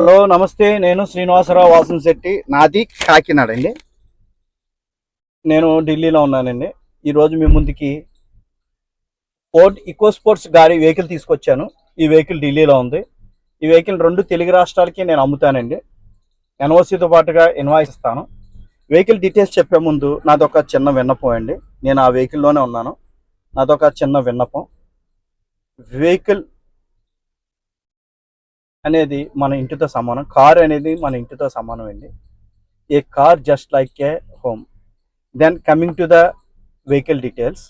Hello నమస్తే నేను శ్రీనివాసరావు వాసన్ శెట్టి. నాది కాకినాడ అండి. నేను ఢిల్లీలో ఉన్నానండి. ఈరోజు మీ ముందుకి పోర్ట్ ఈకో స్పోర్ట్స్ గారి వెహికల్ తీసుకొచ్చాను. ఈ వెహికల్ ఢిల్లీలో ఉంది. ఈ వెహికల్ రెండు తెలుగు రాష్ట్రాలకి నేను అమ్ముతానండి. ఎన్ఓసితో పాటుగా ఇన్వాయిస్ ఇస్తాను వెహికల్ డీటెయిల్స్ చెప్పే ముందు నాదొక చిన్న విన్నపం అండి. నేను ఆ వెహికల్లోనే ఉన్నాను. నాదొక చిన్న విన్నపం. వెహికల్ అనేది మన ఇంటితో సమానం. కార్ అనేది మన ఇంటితో సమానం అండి. A car just like a home then coming to the vehicle details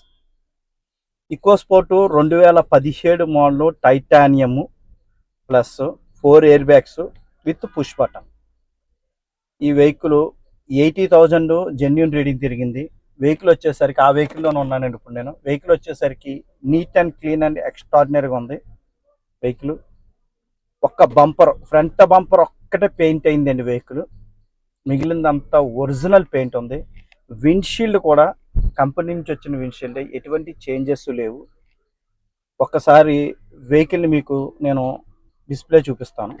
EcoSport రెండు వేల పదిహేడు model titanium plus four air bags with push button ఈ vehicle eighty thousand genuine reading తిరిగింది. వెహికల్ వచ్చేసరికి ఆ వెహికల్లోనే ఉన్నానండి ఇప్పుడు నేను. వెహికల్ వచ్చేసరికి నీట్ అండ్ క్లీన్ అండ్ ఎక్స్ట్రాడినరీగా ఉంది. వెహికల్ ఒక్క బంపర్ ఫ్రంట్ బంపర్ ఒక్కటే పెయింట్ అయిందండి వెహికల్. మిగిలిందంతా ఒరిజినల్ పెయింట్ ఉంది. విండ్షీల్డ్ కూడా కంపెనీ నుంచి వచ్చిన విండ్షీల్డ్ ఎటువంటి చేంజెస్ లేవు. ఒక్కసారి వెహికల్ని మీకు నేను డిస్ప్లే చూపిస్తాను.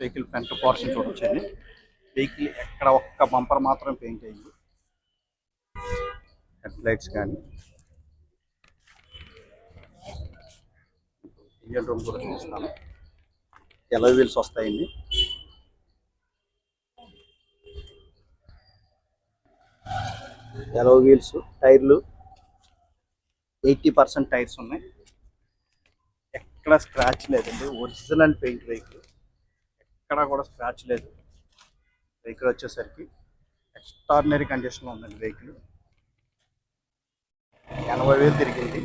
వెహికల్ ఫ్రంట్ పోర్షన్ చూడొచ్చండి. వెహికల్ ఎక్కడ ఒక్క బంపర్ మాత్రం పెయింట్ అయింది. లైట్స్ కానీ. ఇంజన్ రూమ్ కూడా చూపిస్తాను ఎల్లో వీల్స్ వస్తాయండి. ఎల్లో వీల్స్ టైర్లు. ఎయిటీ పర్సెంట్ టైర్స్ ఉన్నాయి. ఎక్కడ స్క్రాచ్ లేదండి. ఒరిజినల్ పెయింట్ వెహికల్ ఎక్కడ కూడా స్క్రాచ్ లేదు. వెహికల్ వచ్చేసరికి ఎక్స్ట్రాడినరీ కండిషన్లో ఉందండి వెహికల్ ఎనభై వేలు తిరిగింది.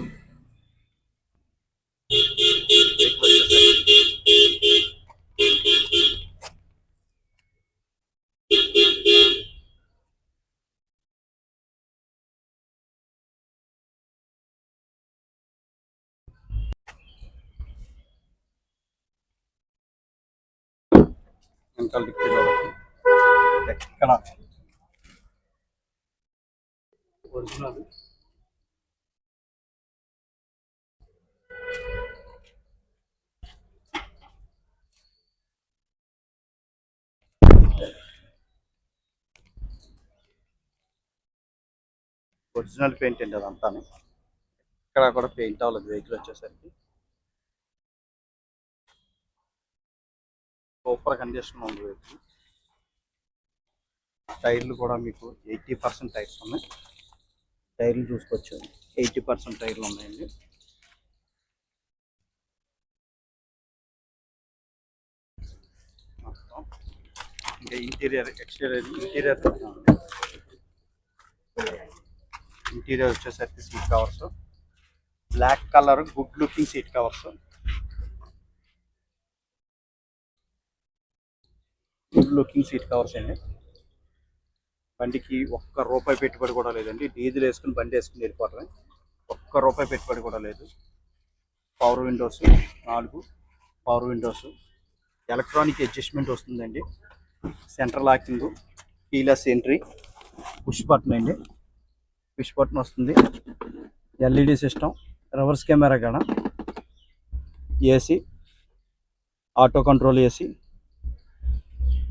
ఎక్కడ? ఒరిజినల్ ఒరిజినల్ పెయింట్ అండి అదంతా ఇక్కడ కూడా పెయింట్ అవ్వలేదు వెహికల్ వచ్చేసరికి. సూపర్ కండిషన్ ఉంది వెహికల్ టైర్లు కూడా మీకు ఎయిటీ పర్సెంట్ టైర్స్ ఉన్నాయి. టైర్లు చూసుకోవచ్చు. ఎయిటీ పర్సెంట్ టైర్లు ఉన్నాయండి. ఇంకా ఇంటీరియర్ ఎక్స్టీరియర్ ఇంటీరియర్ ఇంటీరియర్ వచ్చేసరికి seat covers black colour good looking seat covers good looking seat covers అండి. బండికి ఒక్క రూపాయి పెట్టుబడి కూడా లేదండి. డీజిల్ వేసుకుని బండి వేసుకుని వెళ్ళిపోవటమే. ఒక్క రూపాయి పెట్టుబడి కూడా లేదు. పవర్ విండోస్ నాలుగు. పవర్ విండోస్ ఎలక్ట్రానిక్ అడ్జస్ట్మెంట్ వస్తుందండి. Centre locking keyless entry. Push button అండి. పుష్ బటన్ వస్తుంది. ఎల్ఈడి సిస్టమ్ రివర్స్ కెమెరా కాడ AC auto control AC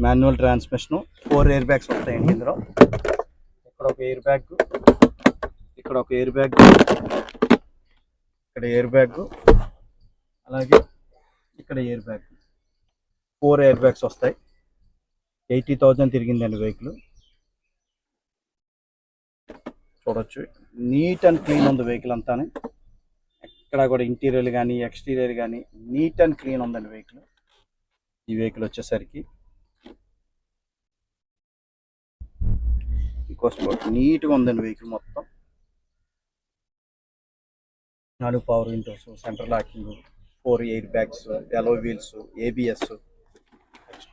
manual transmission four air bags వస్తాయండి ఇందులో. ఇక్కడ ఒక ఎయిర్ బ్యాగ్ ఇక్కడ ఒక ఎయిర్ బ్యాగ్ ఇక్కడ ఎయిర్ బ్యాగ్ అలాగే ఇక్కడ air bag four air bags వస్తాయి. ఎయిటీ థౌజండ్ తిరిగిందండి వెహికల్. చూడొచ్చు. నీట్ అండ్ క్లీన్ ఉంది వెహికల్ అంతానే. ఎక్కడ కూడా ఇంటీరియర్ కానీ ఎక్స్టీరియర్ కానీ నీట్ అండ్ క్లీన్ ఉందండి వెహికల్. ఈ వెహికల్ వచ్చేసరికి. ఇంకోస్పోర్ట్ నీట్గా ఉందండి వెహికల్ మొత్తం. నాలుగు power windows central locking four air bags yellow wheels ABS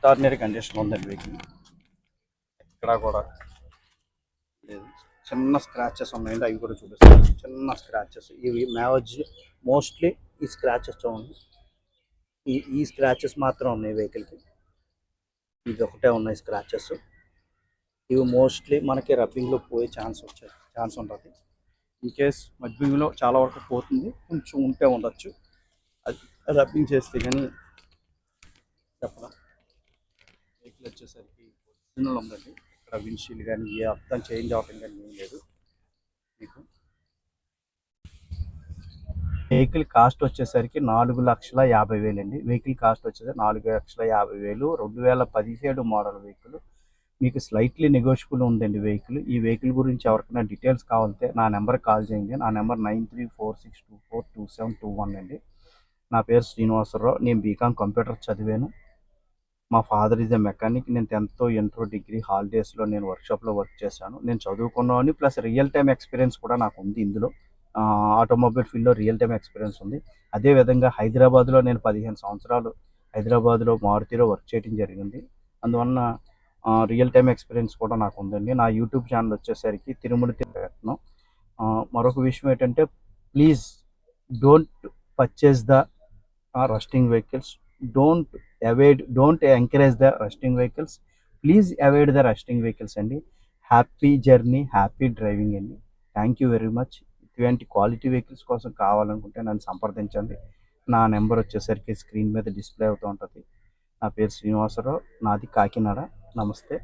extraordinary condition ఉందండి వెహికల్ ఎక్కడా కూడా. లేదు. చిన్న స్క్రాచెస్ ఉన్నాయండి అవి కూడా చూపిస్తాను. చిన్న స్క్రాచెస్ ఇవి మ్యావజ్ మోస్ట్లీ ఈ స్క్రాచెస్ ఉంది. ఈ ఈ స్క్రాచెస్ మాత్రం ఉన్నాయి వెహికల్కి ఇది ఒకటే ఉన్నాయి స్క్రాచెస్ ఇవి మోస్ట్లీ మనకి రబ్బింగ్లో పోయే ఛాన్స్ వచ్చే ఛాన్స్ ఉంటుంది. ఇన్ కేస్ మధ్యలో చాలా వరకు పోతుంది. కొంచెం ఉంటే ఉండొచ్చు. అది రబ్బింగ్ చేస్తే కానీ చెప్పడం వచ్చేసరికి ఒరిజినల్ ఉందండి. ఇక్కడ విండ్షీల్డ్ కానీ ఏ అర్థం చేంజ్ అవటం కానీ ఏం లేదు మీకు. వెహికల్ కాస్ట్ వచ్చేసరికి నాలుగు లక్షల యాభై వేలు అండి వెహికల్ కాస్ట్ వచ్చేసరికి నాలుగు లక్షల యాభై వేలు. రెండు వేల పదిహేడు మోడల్ వెహికల్ మీకు స్లైట్లీ నెగోషియబుల్ ఉందండి వెహికల్ ఈ వెహికల్ గురించి ఎవరికైనా డీటెయిల్స్ కావాలంటే నా నెంబర్ కాల్ చేయండి. నా number nine three four six two four two seven two one అండి. నా పేరు శ్రీనివాసరావు. నేను బీకామ్ కంప్యూటర్ చదివాను. మా ఫాదర్ ఇస్ ఎ మెకానిక్ నేను టెన్త్ ఇంటర్ డిగ్రీ హాలిడేస్లో నేను వర్క్షాప్లో వర్క్ చేశాను. నేను చదువుకున్నాను ప్లస్ రియల్ టైం ఎక్స్పీరియన్స్ కూడా నాకు ఉంది ఇందులో. ఆటోమొబైల్ ఫీల్డ్లో రియల్ టైం ఎక్స్పీరియన్స్ ఉంది. అదేవిధంగా హైదరాబాద్లో నేను పదిహేను సంవత్సరాలు హైదరాబాద్లో మారుతిలో వర్క్ చేయడం జరిగింది. అందువలన రియల్ టైం ఎక్స్పీరియన్స్ కూడా నాకు ఉందండి. నా యూట్యూబ్ ఛానల్ వచ్చేసరికి తిరుమల తిరుపతిను మరొక విషయం ఏంటంటే please don't purchase the rusting vehicles don't avoid don't encourage the resting vehicles please avoid the resting vehicles అండి. హ్యాపీ జర్నీ హ్యాపీ డ్రైవింగ్ అండి. థ్యాంక్ యూ వెరీ మచ్ ఇటువంటి క్వాలిటీ వెహికల్స్ కోసం కావాలనుకుంటే నన్ను సంప్రదించండి. నా నెంబర్ వచ్చేసరికి స్క్రీన్ మీద డిస్ప్లే అవుతూ ఉంటుంది. నా పేరు శ్రీనివాసరావు. నాది కాకినాడ. నమస్తే.